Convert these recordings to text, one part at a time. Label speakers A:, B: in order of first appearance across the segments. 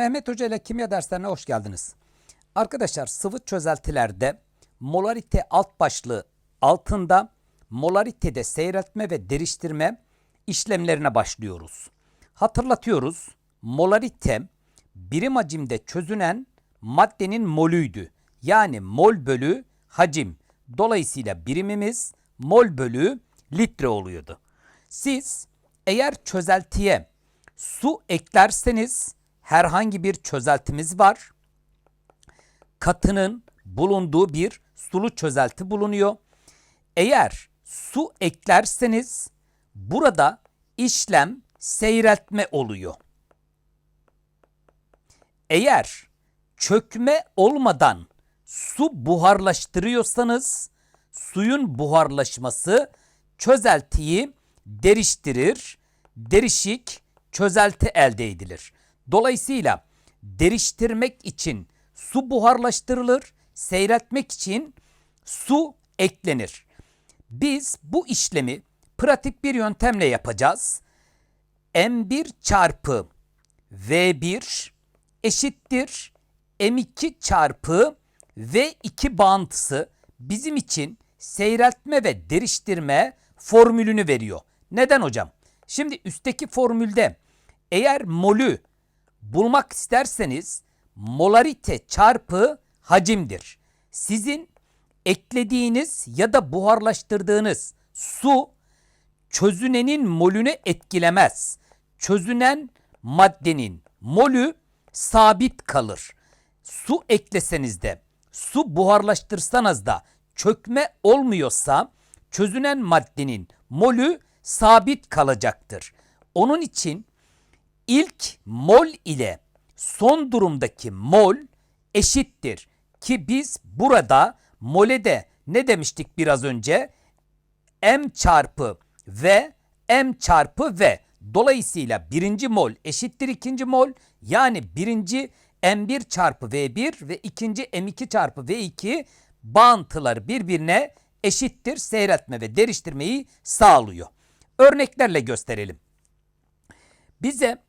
A: Mehmet Hoca ile kimya derslerine hoş geldiniz. Arkadaşlar sıvı çözeltilerde molarite alt başlığı altında molaritede seyreltme ve deriştirme işlemlerine başlıyoruz. Hatırlatıyoruz. Molarite birim hacimde çözünen maddenin molüydü. Yani mol bölü hacim. Dolayısıyla birimimiz mol bölü litre oluyordu. Siz eğer çözeltiye su eklerseniz herhangi bir çözeltimiz var. Katının bulunduğu bir sulu çözelti bulunuyor. Eğer su eklerseniz burada işlem seyreltme oluyor. Eğer çökme olmadan su buharlaştırıyorsanız suyun buharlaşması çözeltiyi deriştirir. Derişik çözelti elde edilir. Dolayısıyla deriştirmek için su buharlaştırılır, seyreltmek için su eklenir. Biz bu işlemi pratik bir yöntemle yapacağız. M1 çarpı V1 eşittir M2 çarpı V2 bağıntısı bizim için seyreltme ve deriştirme formülünü veriyor. Neden hocam? Şimdi üstteki formülde eğer molü bulmak isterseniz molarite çarpı hacimdir. Sizin eklediğiniz ya da buharlaştırdığınız su çözünenin molünü etkilemez. Çözünen maddenin molü sabit kalır. Su ekleseniz de, su buharlaştırsanız da çökme olmuyorsa çözünen maddenin molü sabit kalacaktır. Onun için ilk mol ile son durumdaki mol eşittir. Ki biz burada mole de ne demiştik biraz önce? M çarpı V, M çarpı V. Dolayısıyla birinci mol eşittir ikinci mol. Yani birinci M1 çarpı V1 ve ikinci M2 çarpı V2 bağıntıları birbirine eşittir seyretme ve deriştirmeyi sağlıyor. Örneklerle gösterelim. Bize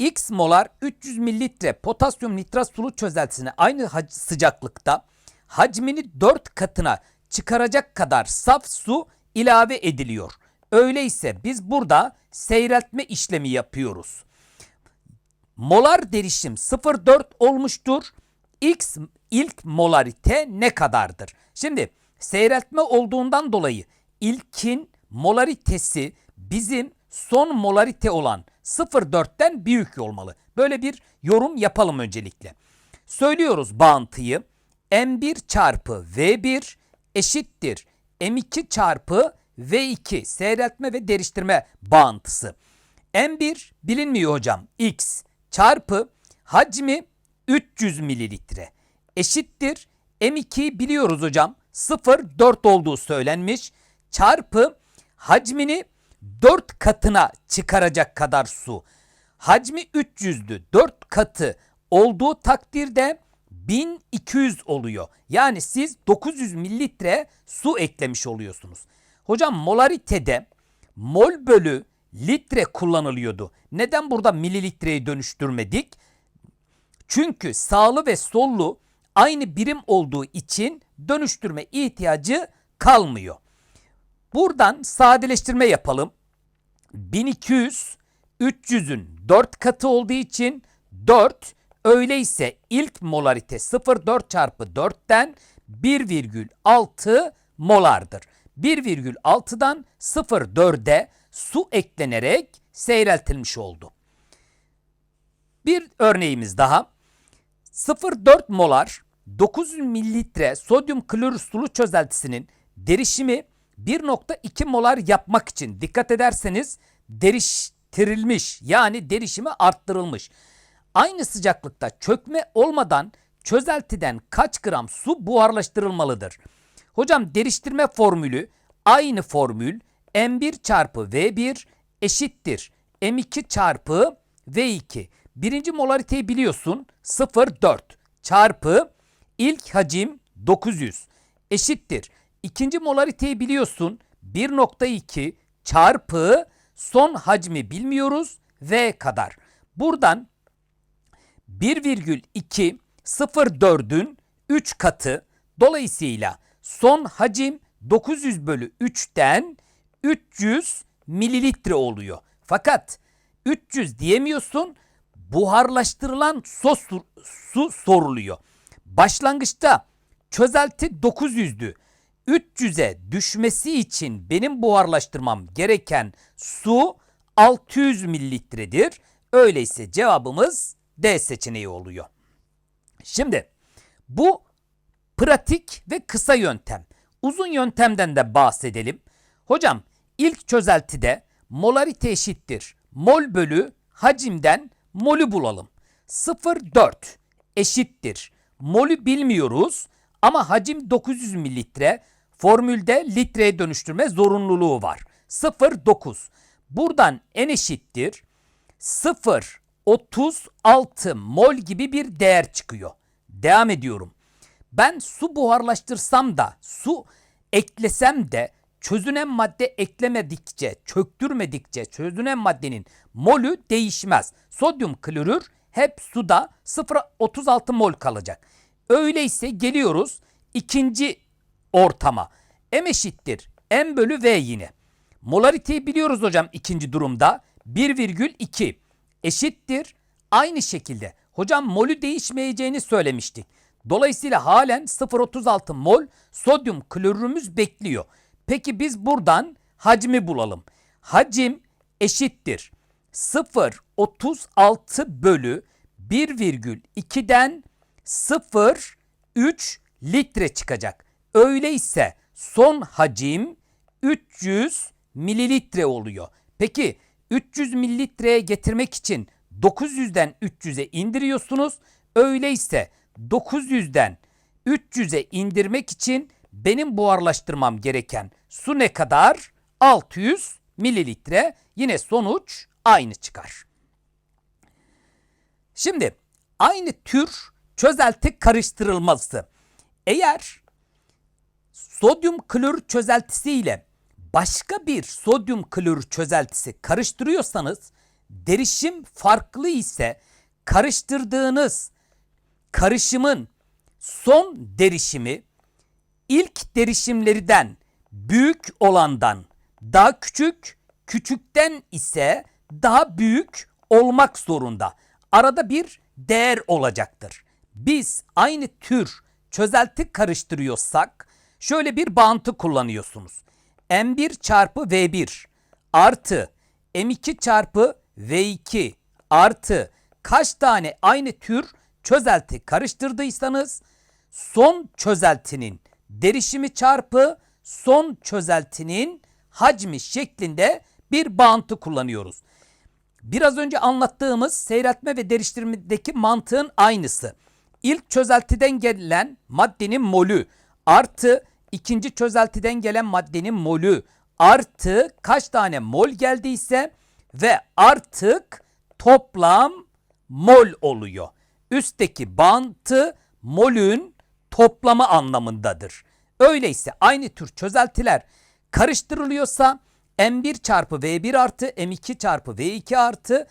A: X molar 300 mililitre potasyum nitrat sulu çözeltisine aynı sıcaklıkta hacmini 4 katına çıkaracak kadar saf su ilave ediliyor. Öyleyse biz burada seyreltme işlemi yapıyoruz. Molar derişim 0,4 olmuştur. X ilk molarite ne kadardır? Şimdi seyreltme olduğundan dolayı ilkin molaritesi bizim son molarite olan 0,4'ten büyük olmalı. Böyle bir yorum yapalım öncelikle. Söylüyoruz bağıntıyı. M1 çarpı V1 eşittir M2 çarpı V2 seyreltme ve deriştirme bağıntısı. M1 bilinmiyor hocam. X çarpı hacmi 300 mililitre eşittir. M2'yi biliyoruz hocam. 0,4 olduğu söylenmiş. Çarpı hacmini 4 katına çıkaracak kadar su. Hacmi 300'dü. 4 katı olduğu takdirde 1200 oluyor. Yani siz 900 mililitre su eklemiş oluyorsunuz. Hocam molaritede mol bölü litre kullanılıyordu. Neden burada mililitreyi dönüştürmedik? Çünkü sağlı ve sollu aynı birim olduğu için dönüştürme ihtiyacı kalmıyor. Buradan sadeleştirme yapalım. 1200 300'ün 4 katı olduğu için 4 öyleyse ilk molarite 0,4 çarpı 4'ten 1,6 molardır. 1,6'dan 0,4'e su eklenerek seyreltilmiş oldu. Bir örneğimiz daha. 0,4 molar 900 mililitre sodyum klorür sulu çözeltisinin derişimi 1.2 molar yapmak için dikkat ederseniz deriştirilmiş yani derişimi arttırılmış. Aynı sıcaklıkta çökme olmadan çözeltiden kaç gram su buharlaştırılmalıdır? Hocam deriştirme formülü aynı formül M1 çarpı V1 eşittir M2 çarpı V2. Birinci molariteyi biliyorsun 0,4 çarpı ilk hacim 900 eşittir. İkinci molariteyi biliyorsun 1.2 çarpı son hacmi bilmiyoruz V kadar. Buradan 1,2 0,4'ün 3 katı. Dolayısıyla son hacim 900 bölü 3'ten 300 mililitre oluyor. Fakat 300 diyemiyorsun. Buharlaştırılan sos, su soruluyor. Başlangıçta çözelti 900'dü. 300'e düşmesi için benim buharlaştırmam gereken su 600 mililitredir. Öyleyse cevabımız D seçeneği oluyor. Şimdi bu pratik ve kısa yöntem. Uzun yöntemden de bahsedelim. Hocam ilk çözeltide molarite eşittir. Mol bölü hacimden molü bulalım. 0,4 eşittir. Molü bilmiyoruz ama hacim 900 mililitre. Formülde litreye dönüştürme zorunluluğu var. 0,9. Buradan n eşittir. 0,36 mol gibi bir değer çıkıyor. Devam ediyorum. Ben su buharlaştırsam da su eklesem de çözünen madde eklemedikçe, çöktürmedikçe çözünen maddenin molü değişmez. Sodyum klorür hep suda 0.36 mol kalacak. Öyleyse geliyoruz ikinci ortama. M eşittir M bölü V yine. Molariteyi biliyoruz hocam ikinci durumda. 1,2 eşittir. Aynı şekilde hocam molü değişmeyeceğini söylemiştik. Dolayısıyla halen 0.36 mol sodyum klorürümüz bekliyor. Peki biz buradan hacmi bulalım. Hacim eşittir. 0.36 bölü 1,2'den 0,3 litre çıkacak. Öyleyse son hacim 300 mililitre oluyor. Peki 300 mililitreye getirmek için 900'den 300'e indiriyorsunuz. Öyleyse 900'den 300'e indirmek için benim buharlaştırmam gereken su ne kadar? 600 mililitre. Yine sonuç aynı çıkar. Şimdi aynı tür çözelti karıştırılması. Eğer sodyum klor çözeltisi ile başka bir sodyum klor çözeltisi karıştırıyorsanız derişim farklı ise karıştırdığınız karışımın son derişimi ilk derişimlerden büyük olandan daha küçük, küçükten ise daha büyük olmak zorunda. Arada bir değer olacaktır. Biz aynı tür çözelti karıştırıyorsak şöyle bir bağıntı kullanıyorsunuz. M1 çarpı V1 artı M2 çarpı V2 artı kaç tane aynı tür çözelti karıştırdıysanız son çözeltinin derişimi çarpı son çözeltinin hacmi şeklinde bir bağıntı kullanıyoruz. Biraz önce anlattığımız seyreltme ve deriştirmedeki mantığın aynısı. İlk çözeltiden gelen maddenin molü artı ikinci çözeltiden gelen maddenin molü artı kaç tane mol geldiyse ve artık toplam mol oluyor. Üstteki bantı molün toplamı anlamındadır. Öyleyse aynı tür çözeltiler karıştırılıyorsa M1 çarpı V1 artı M2 çarpı V2 artı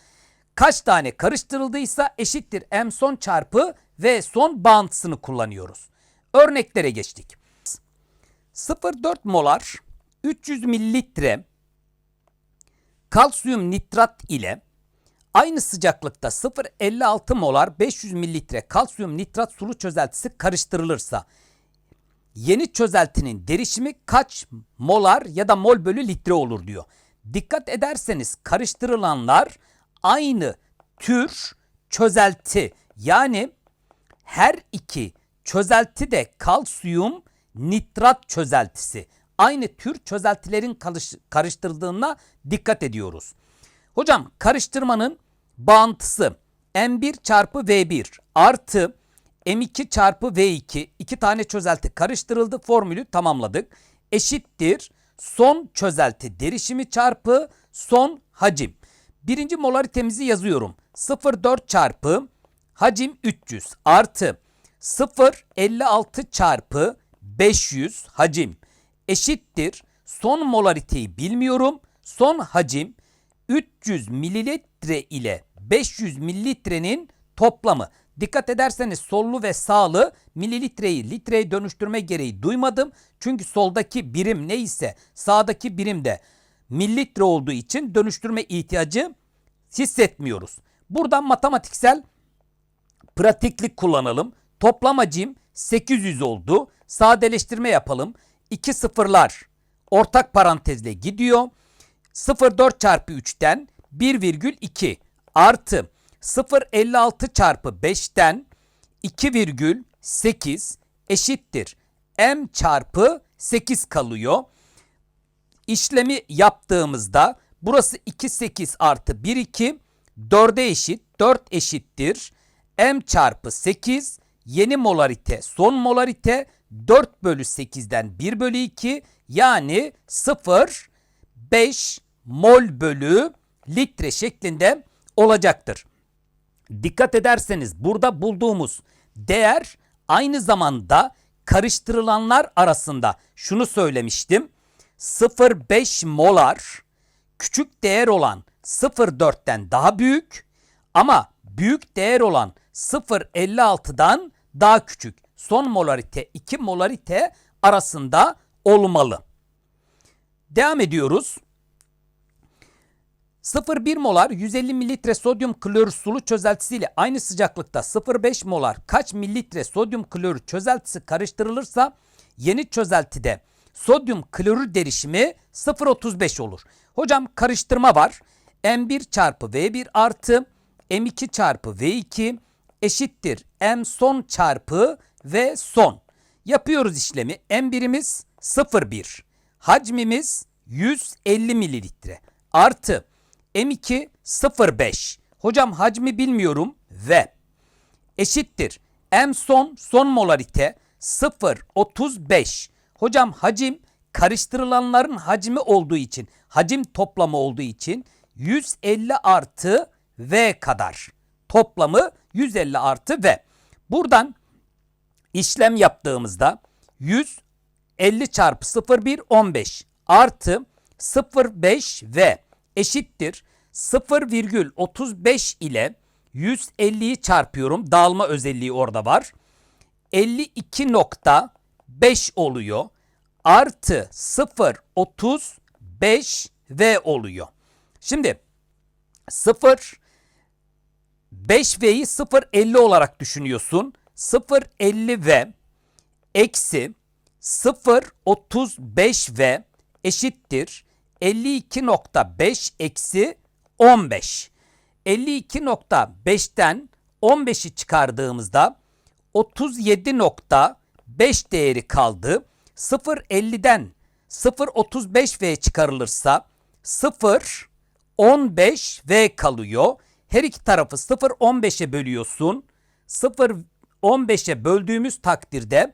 A: kaç tane karıştırıldıysa eşittir M son çarpı V son bağıntısını kullanıyoruz. Örneklere geçtik. 0,4 molar 300 mililitre kalsiyum nitrat ile aynı sıcaklıkta 0,56 molar 500 mililitre kalsiyum nitrat sulu çözeltisi karıştırılırsa yeni çözeltinin derişimi kaç molar ya da mol bölü litre olur diyor. Dikkat ederseniz karıştırılanlar aynı tür çözelti yani her iki çözelti de kalsiyum nitrat çözeltisi. Aynı tür çözeltilerin karıştırıldığına dikkat ediyoruz. Hocam karıştırmanın bağıntısı M1 çarpı V1 artı M2 çarpı V2 iki tane çözelti karıştırıldı formülü tamamladık. Eşittir son çözelti derişimi çarpı son hacim. Birinci molaritemizi yazıyorum. 0,4 çarpı hacim 300 artı 0,56 çarpı 500 hacim eşittir. Son molariteyi bilmiyorum. Son hacim 300 mililitre ile 500 mililitrenin toplamı. Dikkat ederseniz sollu ve sağlı mililitreyi litreye dönüştürme gereği duymadım. Çünkü soldaki birim neyse sağdaki birim de mililitre olduğu için dönüştürme ihtiyacı hissetmiyoruz. Buradan matematiksel pratiklik kullanalım. Toplam hacim 800 oldu. Sadeleştirme yapalım. 2 sıfırlar ortak parantezle gidiyor. 0,4 çarpı 3'ten 1,2 artı 0,56 çarpı 5'ten 2,8 eşittir. M çarpı 8 kalıyor. İşlemi yaptığımızda burası 2 8 artı 1 2 4'e eşit 4 eşittir. M çarpı 8 yeni molarite son molarite 4 bölü 8'den 1 bölü 2 yani 0 5 mol bölü litre şeklinde olacaktır. Dikkat ederseniz burada bulduğumuz değer aynı zamanda karıştırılanlar arasında şunu söylemiştim. 0,5 molar küçük değer olan 0,4'ten daha büyük ama büyük değer olan 0,56'dan daha küçük. Son molarite 2 molarite arasında olmalı. Devam ediyoruz. 0,1 molar 150 mililitre sodyum klorür sulu çözeltisiyle aynı sıcaklıkta 0,5 molar kaç mililitre sodyum klorür çözeltisi karıştırılırsa yeni çözeltide sodyum klorür derişimi 0,35 olur. Hocam karıştırma var. M1 çarpı V1 artı M2 çarpı V2 eşittir M son çarpı V son. Yapıyoruz işlemi. M1'imiz 0,1. Hacmimiz 150 mililitre. Artı M2 0,5. Hocam hacmi bilmiyorum ve eşittir. M son son molarite 0,35. Hocam hacim karıştırılanların hacmi olduğu için, hacim toplamı olduğu için 150 artı V kadar. Toplamı 150 artı V. Buradan işlem yaptığımızda 150 çarpı 0,1 15 artı 0,5 V eşittir 0,35 ile 150'yi çarpıyorum. Dağılma özelliği orada var. 52.5 oluyor. Artı 0.35 V oluyor. Şimdi 0 5V'yi 0.50 olarak düşünüyorsun. 0.50 V eksi 0.35 V eşittir 52.5 eksi 15. 52.5'ten 15'i çıkardığımızda 37.5 değeri kaldı. 0.50'den 0.35V çıkarılırsa 0.15V kalıyor. Her iki tarafı 0.15'e bölüyorsun. 0.15'e böldüğümüz takdirde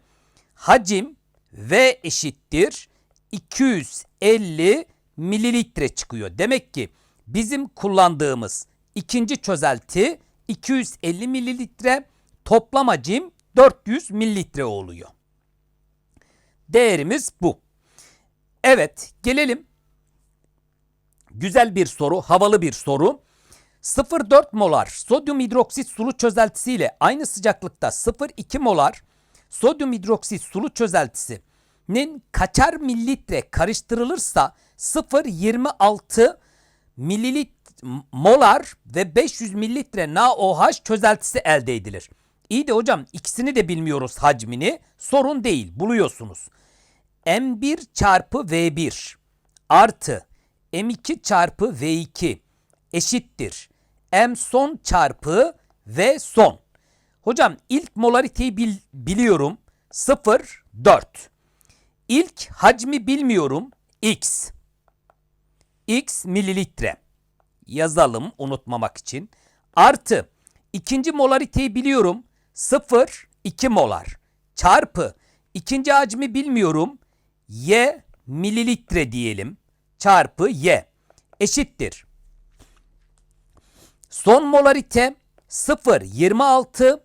A: hacim V eşittir 250 mililitre çıkıyor. Demek ki bizim kullandığımız ikinci çözelti 250 mililitre toplam hacim 400 mililitre oluyor. Değerimiz bu. Evet gelelim güzel bir soru, havalı bir soru. 0,4 molar sodyum hidroksit sulu çözeltisiyle aynı sıcaklıkta 0,2 molar sodyum hidroksit sulu çözeltisinin kaçar mililitre karıştırılırsa 0,26 mililit molar ve 500 mililitre NaOH çözeltisi elde edilir. İyi de hocam ikisini de bilmiyoruz hacmini. Sorun değil buluyorsunuz. M1 çarpı V1 artı M2 çarpı V2 eşittir. M son çarpı V son. Hocam ilk molariteyi bil, biliyorum. 0, 4. İlk hacmi bilmiyorum. X. X mililitre. Yazalım unutmamak için. Artı ikinci molariteyi biliyorum. 0, 2 molar. Çarpı ikinci hacmi bilmiyorum. Y mililitre diyelim. Çarpı Y eşittir. Son molarite 0,26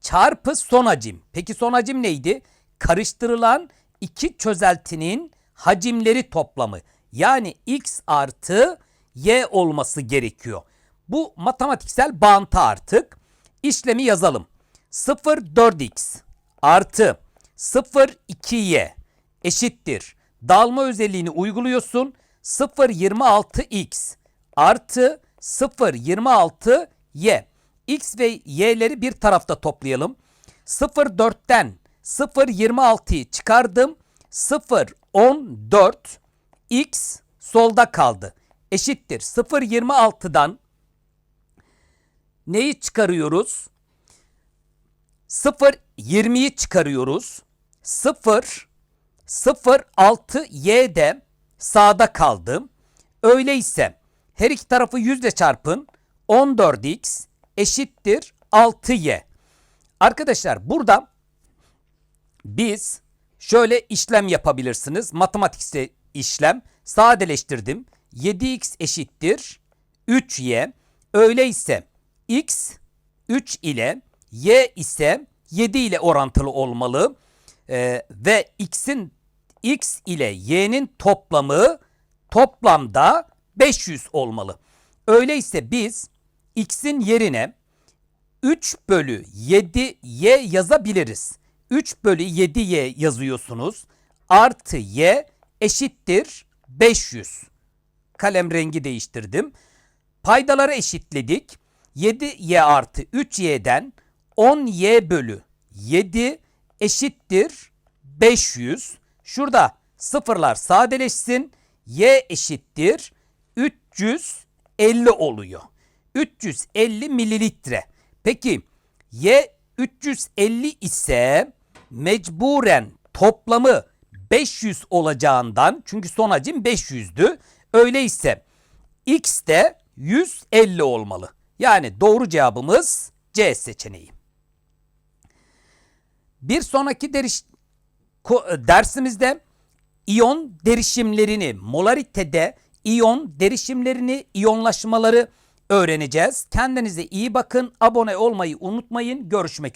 A: çarpı son hacim. Peki son hacim neydi? Karıştırılan iki çözeltinin hacimleri toplamı. Yani x artı y olması gerekiyor. Bu matematiksel bağıntı artık. İşlemi yazalım. 0,4x artı 0,2y eşittir. Dağılma özelliğini uyguluyorsun. 0,26x artı 0,26y. x ve y'leri bir tarafta toplayalım. 0,4'ten 0,26'yı çıkardım. 0,14 x solda kaldı. Eşittir. 0,26'dan neyi çıkarıyoruz? 0 20'yi çıkarıyoruz. 0 0 6 y sağda kaldı. Öyleyse her iki tarafı yüzle çarpın. 14x eşittir 6y. Arkadaşlar burada biz şöyle işlem yapabilirsiniz. Matematiksel işlem sadeleştirdim. 7x eşittir 3y. Öyleyse x 3 ile y ise 7 ile orantılı olmalı. Ee, ve x'in x ile y'nin toplamı toplamda 500 olmalı. Öyleyse biz x'in yerine 3 bölü 7y yazabiliriz. 3 bölü 7y yazıyorsunuz. Artı y eşittir 500. Kalem rengi değiştirdim. Paydaları eşitledik. 7y artı 3y'den 10y bölü 7 eşittir 500. Şurada sıfırlar sadeleşsin. y eşittir 350 oluyor. 350 mililitre. Peki y 350 ise mecburen toplamı 500 olacağından çünkü son hacim 500'dü. Öyleyse x de 150 olmalı. Yani doğru cevabımız C seçeneği. Bir sonraki deriş, dersimizde iyon derişimlerini, molaritede iyon derişimlerini, iyonlaşmaları öğreneceğiz. Kendinize iyi bakın. Abone olmayı unutmayın. Görüşmek üzere.